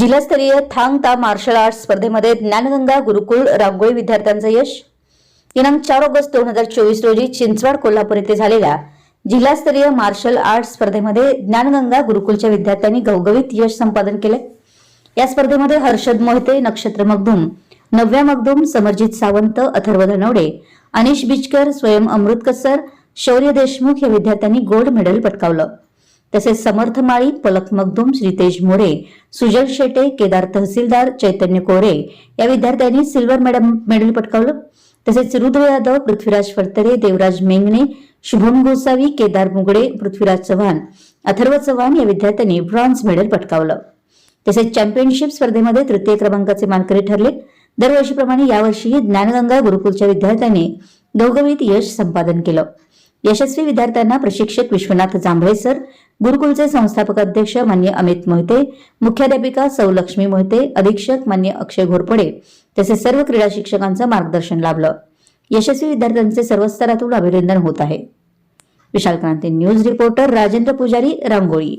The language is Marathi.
जिल्हास्तरीय थांग ता मार्शल आर्ट्स स्पर्धेमध्ये ज्ञानगंगा गुरुकुल रांगोळी विद्यार्थ्यांचं यश. दिनांक चार ऑगस्ट दोन हजार चोवीस रोजी चिंचवड कोल्हापूर येथे झालेल्या जिल्हास्तरीय मार्शल आर्ट्स स्पर्धेमध्ये ज्ञानगंगा गुरुकुलच्या विद्यार्थ्यांनी घवघवीत यश संपादन केले. या स्पर्धेमध्ये हर्षद मोहिते नक्षत्र मगदूम नव्या मगदूम समरजित सावंत अथर्व धनवडे अनिश बिचकर स्वयं अमृत कसर शौर्य देशमुख या विद्यार्थ्यांनी गोल्ड मेडल पटकावलं. तसेच समर्थ माळी पलक मगदूम श्रीतेज मोरे सुजल शेटे केदार तहसीलदार चैतन्य कोरे या विद्यार्थ्यांनी सिल्वर मेडल मेडल पटकावलं. तसेच रुद्र यादव पृथ्वीराज फडतरे देवराज मेंगणे शुभम गोसावी केदार मुगडे पृथ्वीराज चव्हाण अथर्व चव्हाण या विद्यार्थ्यांनी ब्रॉन्झ मेडल पटकावलं. तसेच चॅम्पियनशिप स्पर्धेमध्ये तृतीय क्रमांकाचे मानकरी ठरले. दरवर्षीप्रमाणे यावर्षीही ज्ञानगंगा गुरुकुलच्या विद्यार्थ्यांनी घवघवीत यश संपादन केलं. यशस्वी विद्यार्थ्यांना प्रशिक्षक विश्वनाथ जांभळे सर गुरुकुलचे संस्थापक अध्यक्ष मान्य अमित मोहिते मुख्याध्यापिका सौ लक्ष्मी मोहिते अधीक्षक मान्य अक्षय घोरपडे तसेच सर्व क्रीडा शिक्षकांचं मार्गदर्शन लाभलं. यशस्वी विद्यार्थ्यांचे सर्व स्तरातून अभिनंदन होत आहे. Vishal Kranti news reporter Rajendra Pujari Rangoli.